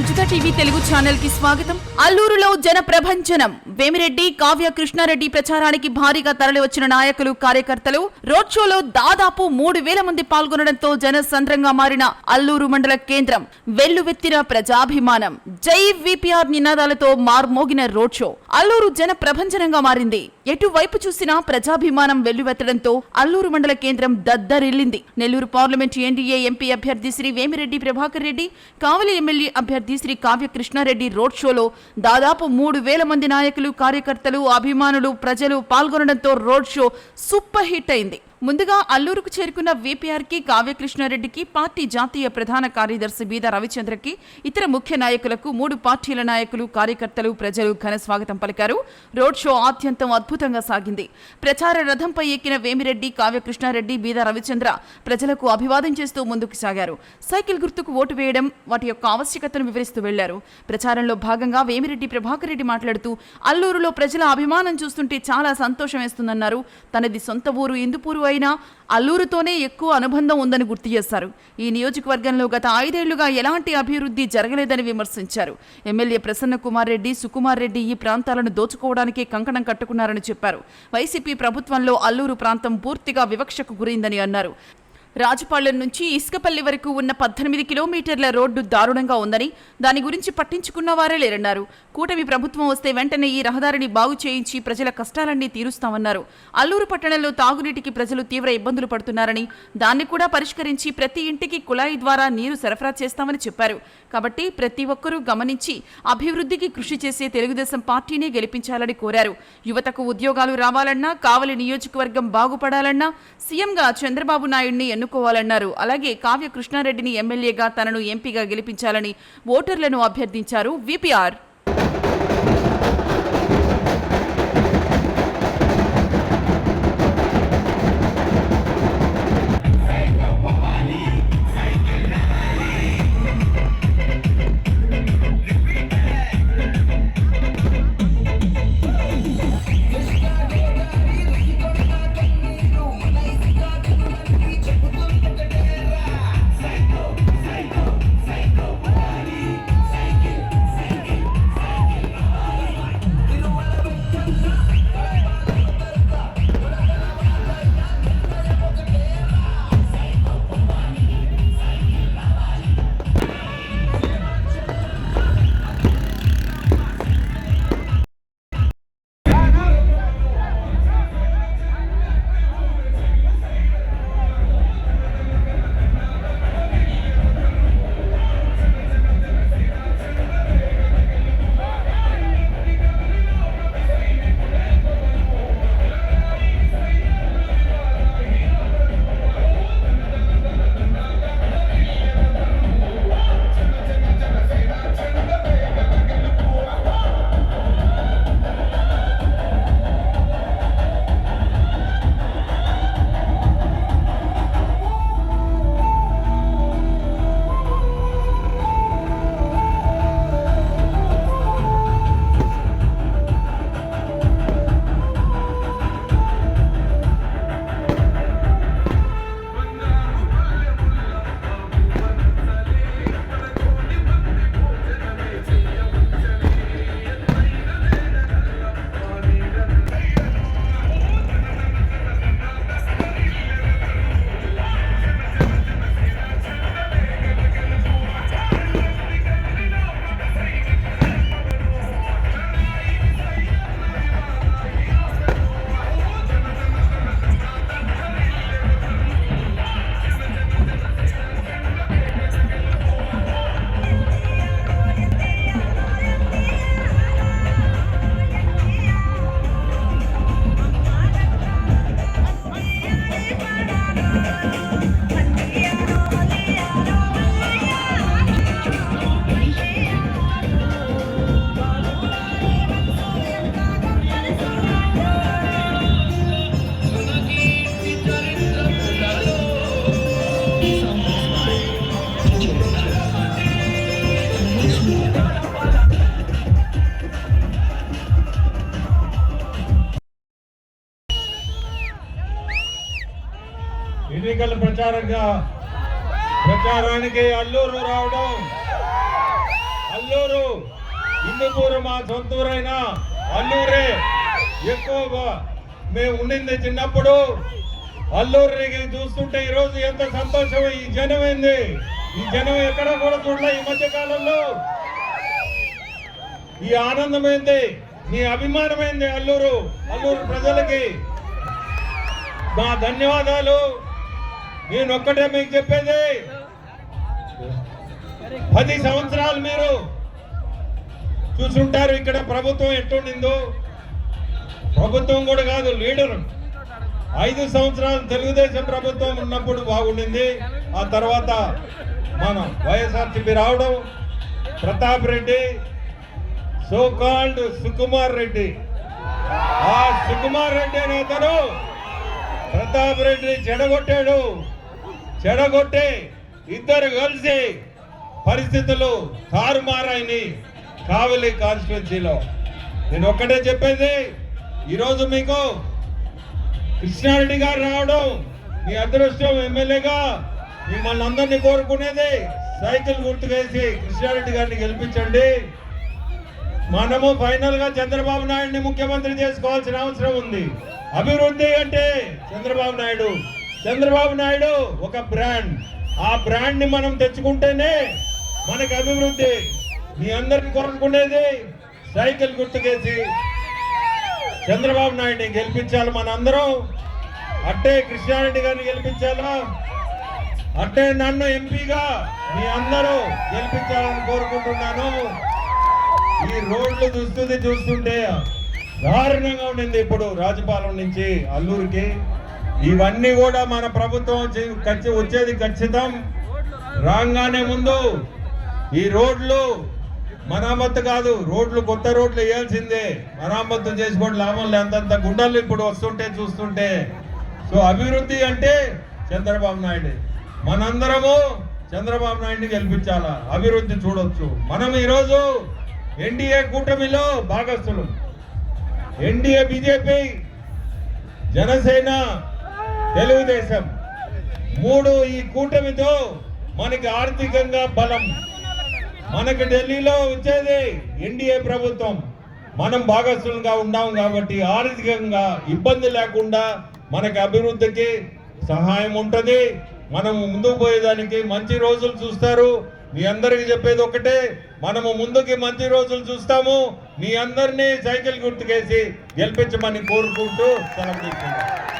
Sujitha TV Telugu ఛానల్కి స్వాగతం. అల్లూరులో జన ప్రభంజనం. వేమిరెడ్డి కావ్య కృష్ణారెడ్డి ప్రచారానికి భారీగా తరలివచ్చిన నాయకులు కార్యకర్తలు రోడ్ షోలో దాదాపు మూడు వేల మంది పాల్గొనడంతో జనసంద్రంగా మారిన అల్లూరు మండల కేంద్రం. వెల్లువెత్తిన ప్రజాభిమానం. జై విపిఆర్ నినాదాలతో మార్మోగిన రోడ్ షో. అల్లూరు జన ప్రభంజనంగా మారింది. ఎటువైపు చూసినా ప్రజాభిమానం వెల్లువెత్తడంతో అల్లూరు మండల కేంద్రం దద్దరిల్లింది. నెల్లూరు పార్లమెంట్ ఎన్డీఏ ఎంపీ అభ్యర్థి శ్రీ వేమిరెడ్డి ప్రభాకర్ రెడ్డి కావలి ఎమ్మెల్యే అభ్యర్థి శ్రీ కావ్య కృష్ణారెడ్డి రోడ్ షోలో దాదాపు మూడు వేల మంది నాయకులు కార్యకర్తలు అభిమానులు ప్రజలు పాల్గొనడంతో రోడ్ షో సూపర్ హిట్ అయింది. ముందుగా అల్లూరుకు చేరుకున్న వీపీఆర్కి కావ్యకృష్ణారెడ్డికి పార్టీ జాతీయ ప్రధాన కార్యదర్శి బీద రవిచంద్రకి ఇతర ముఖ్య నాయకులకు మూడు పార్టీల నాయకులు కార్యకర్తలు ప్రజలు ఘన స్వాగతం పలికారు. రోడ్ షో ఆద్యంతం అద్భుతంగా సాగింది. ప్రచార రథంపై ఎక్కిన వేమిరెడ్డి కావ్యకృష్ణారెడ్డి బీద రవిచంద్ర ప్రజలకు అభివాదం చేస్తూ ముందుకు సాగారు. సైకిల్ గుర్తుకు ఓటు వేయడం వాటి యొక్క ఆవశ్యకతను వివరిస్తూ వెళ్ళారు. ప్రచారంలో భాగంగా వేమిరెడ్డి ప్రభాకర్ రెడ్డి మాట్లాడుతూ అల్లూరులో ప్రజల అభిమానం చూస్తుంటే చాలా సంతోషం వేస్తుందన్నారు. తనది సొంత ఊరు ఇందుపూరు అయినా అల్లూరుతోనే ఎక్కువ అనుబంధం ఉందని గుర్తు చేశారు. ఈ నియోజకవర్గంలో గత ఐదేళ్ళుగా ఎలాంటి అభివృద్ధి జరగలేదని విమర్శించారు. ఎమ్మెల్యే ప్రసన్న కుమార్ రెడ్డి సుకుమార్ రెడ్డి ఈ ప్రాంతాలను దోచుకోవడానికి కంకణం కట్టుకున్నారని చెప్పారు. వైసీపీ ప్రభుత్వంలో అల్లూరు ప్రాంతం పూర్తిగా వివక్షకు గురైందని అన్నారు. రాజపాళ్యం నుంచి ఇసుకపల్లి వరకు ఉన్న పద్దెనిమిది కిలోమీటర్ల రోడ్డు దారుణంగా ఉందని దాని గురించి పట్టించుకున్న వారే లేరన్నారు. కూటమి ప్రభుత్వం వస్తే వెంటనే ఈ రహదారిని బాగు చేయించి ప్రజల కష్టాలన్నీ తీరుస్తామన్నారు. అల్లూరు పట్టణంలో తాగునీటికి ప్రజలు తీవ్ర ఇబ్బందులు పడుతున్నారని దాన్ని కూడా పరిష్కరించి ప్రతి ఇంటికి కుళాయి ద్వారా నీరు సరఫరా చేస్తామని చెప్పారు. కాబట్టి ప్రతి ఒక్కరూ గమనించి అభివృద్ధికి కృషి చేసే తెలుగుదేశం పార్టీనే గెలిపించాలని కోరారు. యువతకు ఉద్యోగాలు రావాలన్నా కావలి నియోజకవర్గం బాగుపడాలన్నా సీఎంగా చంద్రబాబు నాయుడిని ఎన్నుకోవాలన్నారు. అలాగే కావ్య కృష్ణారెడ్డిని ఎమ్మెల్యేగా తనను ఎంపీగా గెలిపించాలని ఓటర్లను అభ్యర్థించారు విపిఆర్. ఎన్నికల ప్రచారంగా. ప్రచారానికి అల్లూరు రావడం. అల్లూరు ఇందుకూరు మా సొంతూరైన అల్లూరే. ఎక్కువగా మేము ఉండింది చిన్నప్పుడు. అల్లూరిని చూస్తుంటే ఈరోజు ఎంత సంతోషం ఈ జనం ఏంది? ఈ జనం ఎక్కడ కూడా చూడలే ఈ మధ్య కాలంలో. ఈ ఆనందం ఏంది? మీ అభిమానమేంది అల్లూరు? అల్లూరు ప్రజలకి. మా ధన్యవాదాలు. నేను ఒక్కటే మీకు చెప్పేది. పది సంవత్సరాలు మీరు చూసుంటారు ఇక్కడ ప్రభుత్వం ఎట్టుండిందో. ప్రభుత్వం కూడా కాదు లీడర్. ఐదు సంవత్సరాలు తెలుగుదేశం ప్రభుత్వం ఉన్నప్పుడు బాగుండింది. ఆ తర్వాత మన వైఎస్ఆర్సీపీ రావడం ప్రతాప్ రెడ్డి సోకాల్డ్ సుకుమార్ రెడ్డి. ఆ సుకుమార్ రెడ్డి అనే అతను ప్రతాప్ రెడ్డిని చెడగొట్టాడు. చెడగొట్టి ఇద్దరు కలిసి పరిస్థితులు తారుమారాయి కావలి కాన్స్టిట్యున్సీలో నేను ఒక్కటే చెప్పేది ఈరోజు మీకు కృష్ణారెడ్డి గారు రావడం మీ అదృష్టం ఎమ్మెల్యేగా మిమ్మల్ని అందరినీ కోరుకునేది సైకిల్ గుర్తుకేసి కృష్ణారెడ్డి గారిని గెలిపించండి. మనము ఫైనల్గా చంద్రబాబు నాయుడిని ముఖ్యమంత్రి చేసుకోవాల్సిన అవసరం ఉంది. అభివృద్ధి అంటే చంద్రబాబు నాయుడు. చంద్రబాబు నాయుడు ఒక బ్రాండ్. ఆ బ్రాండ్ని మనం తెచ్చుకుంటేనే మనకి అభివృద్ధి. మీ అందరిని కోరుకునేది సైకిల్ గుర్తుకేసి చంద్రబాబు నాయుడిని గెలిపించాలి మనందరం. అట్టే కృష్ణారెడ్డి గారిని గెలిపించాలా? అట్టే నన్ను ఎంపీగా మీ అందరూ గెలిపించాలని కోరుకుంటున్నాను. ఈ రోడ్లు దుస్థితి చూస్తుంటే దారుణంగా ఉండింది ఇప్పుడు రాజపాలెం నుంచి అల్లూరికి. ఇవన్నీ కూడా మన ప్రభుత్వం వచ్చేది ఖచ్చితం. రాగానే ముందు ఈ రోడ్లు మరామత్తు కాదు రోడ్లు కొత్త రోడ్లు వేయాల్సిందే. మరామత్తు చేసుకోవడం లాభం లేదంత అంతంత గుండెలు ఇప్పుడు వస్తుంటే చూస్తుంటే. సో అభివృద్ధి అంటే చంద్రబాబు నాయుడు. మనందరము చంద్రబాబు నాయుడిని గెలిపించాలా? అభివృద్ధి చూడొచ్చు. మనం ఈరోజు ఎన్డీఏ కూటమిలో భాగస్థులు. NDA BJP Janasena Telugu Desam. మూడు ఈ కూటమితో మనకి ఆర్థికంగా బలం. మనకి ఢిల్లీలో వచ్చేది ఎన్డీఏ ప్రభుత్వం. మనం భాగస్థులుగా ఉన్నాం కాబట్టి ఆర్థికంగా ఇబ్బంది లేకుండా మనకి అభివృద్ధికి సహాయం ఉంటుంది. మనం ముందుకు పోయేదానికి మంచి రోజులు చూస్తారు. మీ అందరికి చెప్పేది ఒకటే మనము ముందుకి మంచి రోజులు చూస్తాము. మీ అందరినీ సైకిల్ గుర్తుకేసి గెలిపించమని కోరుకుంటూ సెలవు తీసుకుంటాం